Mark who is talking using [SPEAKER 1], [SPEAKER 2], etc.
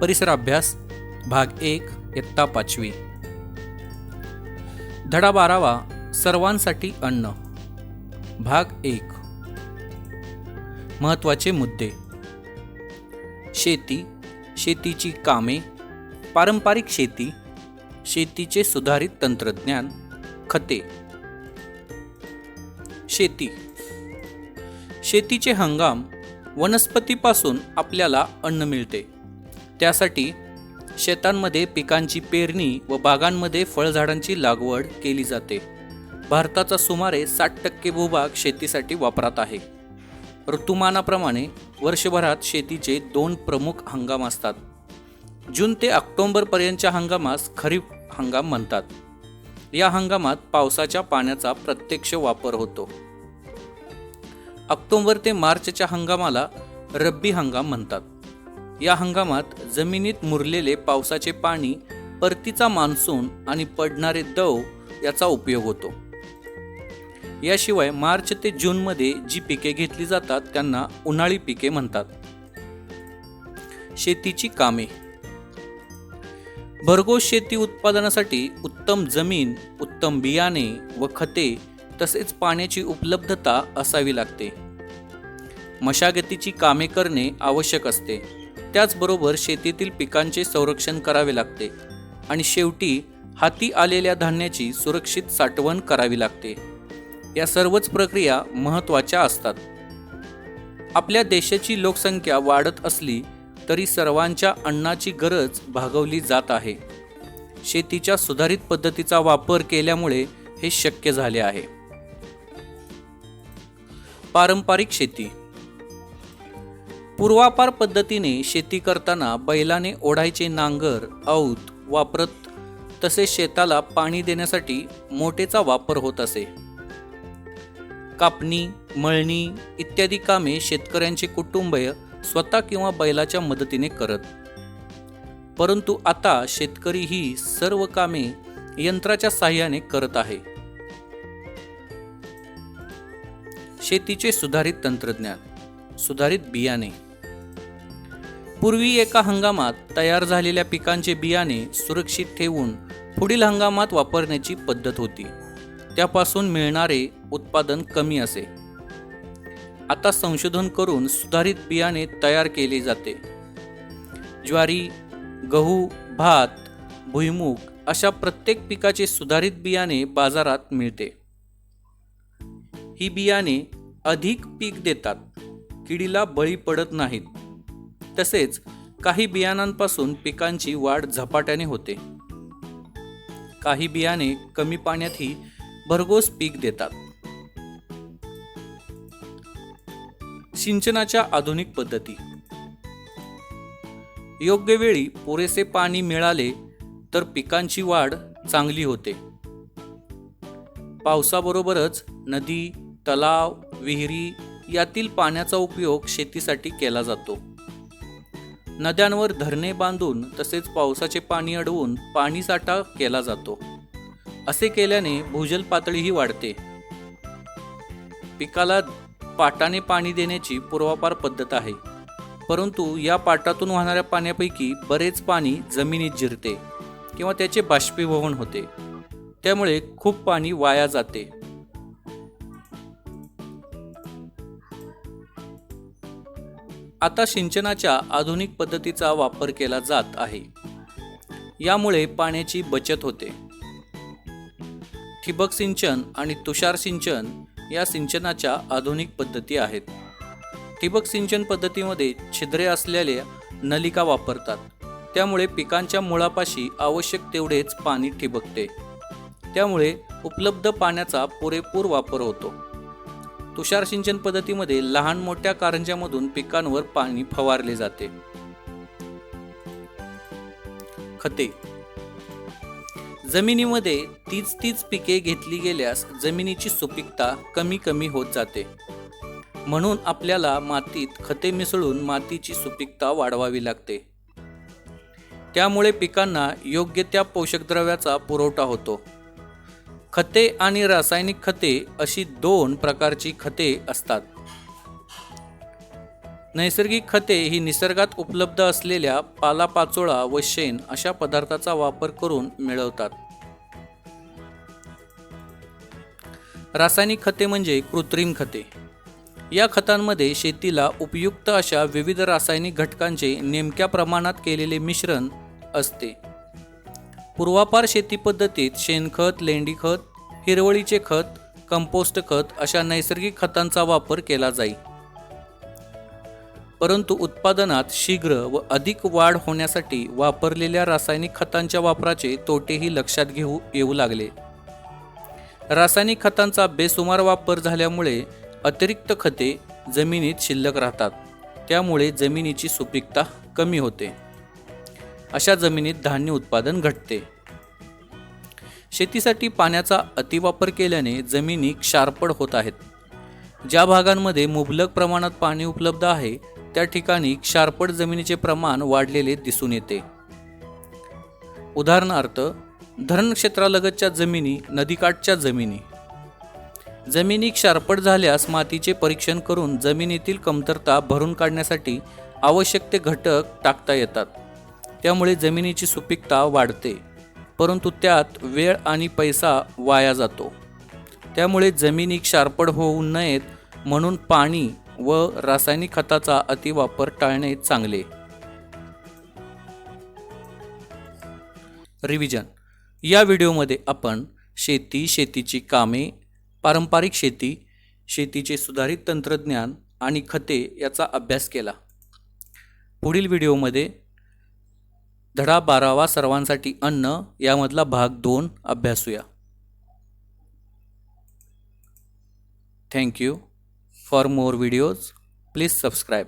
[SPEAKER 1] परिसर अभ्यास भाग एक इत्ता पाचवी. धडा बारावा सर्वांसाठी अन्न. भाग एक. महत्त्वाचे मुद्दे. शेती शेतीची कामे पारंपरिक शेती शेतीचे सुधारित तंत्रज्ञान खते. शेती. शेतीचे हंगाम वनस्पतीपासून आपल्याला अन्न मिळते. त्यासाठी शेतांमध्ये पिकांची पेरणी व बागांमध्ये फळझाडांची लागवड केली जाते. भारताचा सुमारे साठ टक्के भूभाग शेतीसाठी वापरात आहे. ऋतुमानाप्रमाणे वर्षभरात शेतीचे दोन प्रमुख हंगाम असतात. जून ते ऑक्टोंबरपर्यंतच्या हंगामास खरीप हंगाम म्हणतात. या हंगामात पावसाच्या पाण्याचा प्रत्यक्ष वापर होतो. ऑक्टोंबर ते मार्चच्या हंगामाला रब्बी हंगाम म्हणतात. या हंगामात जमिनीत मुरलेले पावसाचे पाणी परतीचा मान्सून आणि पडणारे दव याचा उपयोग होतो. याशिवाय मार्च ते जूनमध्ये जी पिके घेतली जातात त्यांना उन्हाळी पिके म्हणतात. शेतीची कामे. भरघोस शेती उत्पादनासाठी उत्तम जमीन उत्तम बियाणे व खते तसेच पाण्याची उपलब्धता असावी लागते. मशागतीची कामे करणे आवश्यक असते. त्याचबरोबर शेतीतील पिकांचे संरक्षण करावे लागते आणि शेवटी हाती आलेल्या धान्याची सुरक्षित साठवण करावी लागते. या सर्वच प्रक्रिया महत्त्वाच्या असतात. आपल्या देशाची लोकसंख्या वाढत असली तरी सर्वांच्या अन्नाची गरज भागवली जात आहे. शेतीच्या सुधारित पद्धतीचा वापर केल्यामुळे हे शक्य झाले आहे. पारंपरिक शेती पूर्वापार पद्धतीने शेती करताना बैलाने ओढायचे नांगर औत वापरत तसेच शेताला पाणी देण्यासाठी मोठेचा वापर होत असे. कापणी मळणी इत्यादी कामे शेतकऱ्यांचे कुटुंबीय स्वतः किंवा बैलाच्या मदतीने करत. परंतु आता शेतकरी ही सर्व कामे यंत्राच्या सहाय्याने करत आहे. शेतीचे सुधारित तंत्रज्ञान सुधारित बियाणे. पूर्वी एका हंगामात तयार झालेल्या पिकांचे बियाणे सुरक्षित ठेवून पुढील हंगामात वापरण्याची पद्धत होती. त्यापासून मिळणारे उत्पादन कमी असे. आता संशोधन करून सुधारित बियाणे तयार केले जाते. ज्वारी गहू भात भुईमूग अशा प्रत्येक पिकाचे सुधारित बियाणे बाजारात मिळते. ही बियाणे अधिक पीक देतात. किडीला बळी पडत नाहीत. तसेच काही बियाणांपासून पिकांची वाढ झपाट्याने होते. काही बियाणे कमी पाण्यातही भरघोस पीक देतात. सिंचनाच्या आधुनिक पद्धती. योग्य वेळी पुरेसे पाणी मिळाले तर पिकांची वाढ चांगली होते. पावसाबरोबरच नदी तलाव विहिरी यातील पाण्याचा उपयोग शेतीसाठी केला जातो. नद्यांवर धरणे बांधून तसेच पावसाचे पाणी अडवून पाणीसाठा केला जातो. असे केल्याने भूजल पातळीही वाढते. पिकाला पाटाने पाणी देण्याची पूर्वापार पद्धत आहे. परंतु या पाटातून वाहणाऱ्या पाण्यापैकी बरेच पाणी जमिनीत जिरते किंवा त्याचे बाष्पीभवन होते. त्यामुळे खूप पाणी वाया जाते. आता सिंचनाच्या आधुनिक पद्धतीचा वापर केला जात आहे. यामुळे पाण्याची बचत होते. ठिबक सिंचन आणि तुषार सिंचन या सिंचनाच्या आधुनिक पद्धती आहेत. ठिबक सिंचन पद्धतीमध्ये छिद्रे असलेल्या नलिका वापरतात. त्यामुळे पिकांच्या मुळापाशी आवश्यक तेवढेच पाणी ठिबकते. त्यामुळे उपलब्ध पाण्याचा पुरेपूर वापर होतो. तुषार सिंचन पद्धतीमध्ये लहान मोठ्या कारंज्यामधून पिकांवर पाणी फवारले जाते. खते. जमिनीमध्ये तीच तीच पिके घेतली गेल्यास जमिनीची सुपीकता कमी कमी होत जाते. म्हणून आपल्याला मातीत खते मिसळून मातीची सुपीकता वाढवावी लागते. त्यामुळे पिकांना योग्य त्या पोषकद्रव्याचा पुरवठा होतो. खते आणि रासायनिक खते अशी दोन प्रकारची खते असतात. नैसर्गिक खते ही निसर्गात उपलब्ध असलेल्या पालापाचोळा व शेण अशा पदार्थाचा वापर करून मिळवतात. रासायनिक खते म्हणजे कृत्रिम खते. या खतांमध्ये शेतीला उपयुक्त अशा विविध रासायनिक घटकांचे नेमक्या प्रमाणात केलेले मिश्रण असते. पूर्वापार शेती पद्धतीत शेणखत लेंडीखत हिरवळीचे खत कंपोस्ट खत अशा नैसर्गिक खतांचा वापर केला जाई. परंतु उत्पादनात शीघ्र व अधिक वाढ होण्यासाठी वापरलेल्या रासायनिक खतांच्या वापराचे तोटेही लक्षात घेऊ येऊ लागले. रासायनिक खतांचा बेसुमार वापर झाल्यामुळे अतिरिक्त खते जमिनीत शिल्लक राहतात. त्यामुळे जमिनीची सुपीकता कमी होते. अशा जमिनीत धान्य उत्पादन घटते. शेतीसाठी पाण्याचा अतिवापर केल्याने जमिनी क्षारपड होत आहेत. ज्या भागांमध्ये मुबलक प्रमाणात पाणी उपलब्ध आहे त्या ठिकाणी क्षारपड जमिनीचे प्रमाण वाढलेले दिसून येते. उदाहरणार्थ धरण क्षेत्रालगतच्या जमिनी नदीकाठच्या जमिनी. जमिनी क्षारपड झाल्यास मातीचे परीक्षण करून जमिनीतील कमतरता भरून काढण्यासाठी आवश्यक ते घटक टाकता येतात. त्यामुळे जमिनीची सुपीकता वाढते परंतु त्यात वेळ आणि पैसा वाया जातो. त्यामुळे जमिनी क्षारपड होऊ नयेत म्हणून पाणी व रासायनिक खताचा अतिवापर टाळणे चांगले. रिव्हिजन. या व्हिडिओमध्ये आपण शेती शेतीची कामे पारंपरिक शेती शेतीचे सुधारित तंत्रज्ञान आणि खते याचा अभ्यास केला. पुढील व्हिडिओमध्ये धडा बारावा सर्वांसाठी अन्न यामधला भाग दोन अभ्यासूया. Thank you for more videos please subscribe